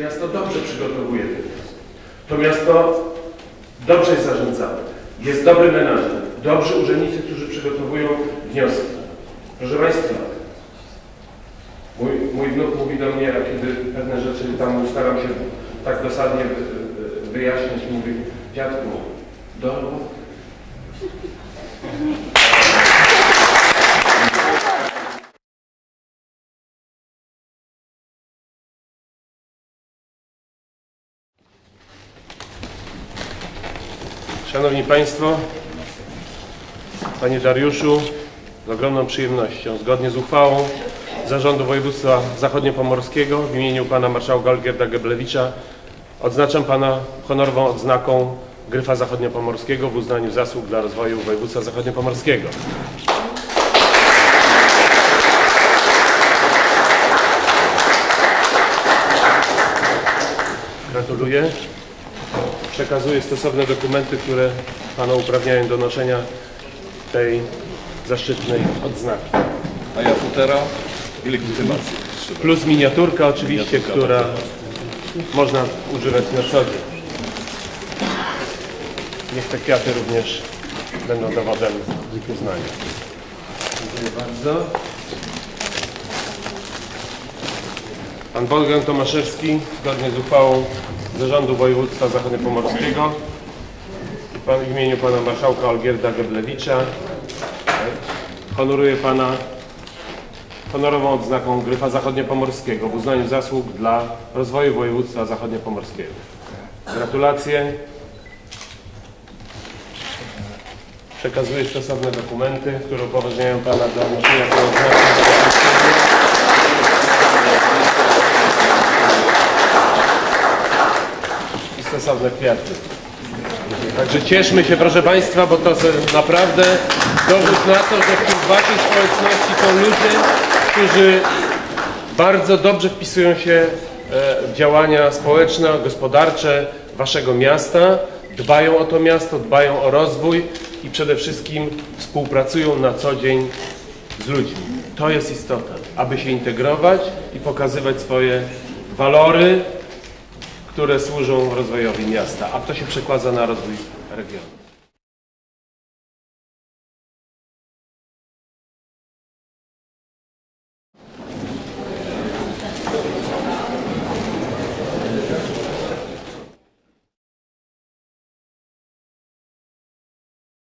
Miasto dobrze przygotowuje ten wniosek. To miasto dobrze jest zarządzane. Jest dobry menadżer, dobrzy urzędnicy, którzy przygotowują wnioski. Proszę Państwa, mój, mój wnuk mówi do mnie, kiedy pewne rzeczy tam staram się tak dosadnie wy- wy- wyjaśnić, mówi, dziadku, do Szanowni Państwo, Panie Dariuszu, z ogromną przyjemnością, zgodnie z uchwałą Zarządu Województwa Zachodniopomorskiego w imieniu Pana Marszałka Olgierda Geblewicza odznaczam Pana honorową odznaką Gryfa Zachodniopomorskiego w uznaniu zasług dla rozwoju województwa zachodniopomorskiego. Gratuluję. Przekazuję stosowne dokumenty, które Pana uprawniają do noszenia tej zaszczytnej odznaki. A ja futera i legitymację. Plus miniaturka oczywiście, Miniaturka, która bardzo można używać na co dzień. Niech te kwiaty również będą dowodem uznania. Dziękuję bardzo. Pan Wolfgang Tomaszewski, zgodnie z uchwałą Zarządu Województwa Zachodniopomorskiego pan, w imieniu Pana Marszałka Olgierda Geblewicza honoruje Pana honorową odznaką Gryfa Zachodniopomorskiego w uznaniu zasług dla rozwoju województwa zachodniopomorskiego. Gratulacje. Przekazuję stosowne dokumenty, które upoważniają Pana do noszenia tej odznaki. Stosowne kwiaty. Także cieszmy się, proszę Państwa, bo to jest naprawdę dowód na to, że wśród Waszej społeczności są ludzie, którzy bardzo dobrze wpisują się e, w działania społeczne, gospodarcze Waszego miasta, dbają o to miasto, dbają o rozwój i przede wszystkim współpracują na co dzień z ludźmi. To jest istotne, aby się integrować i pokazywać swoje walory, które służą rozwojowi miasta, a to się przekłada na rozwój regionu.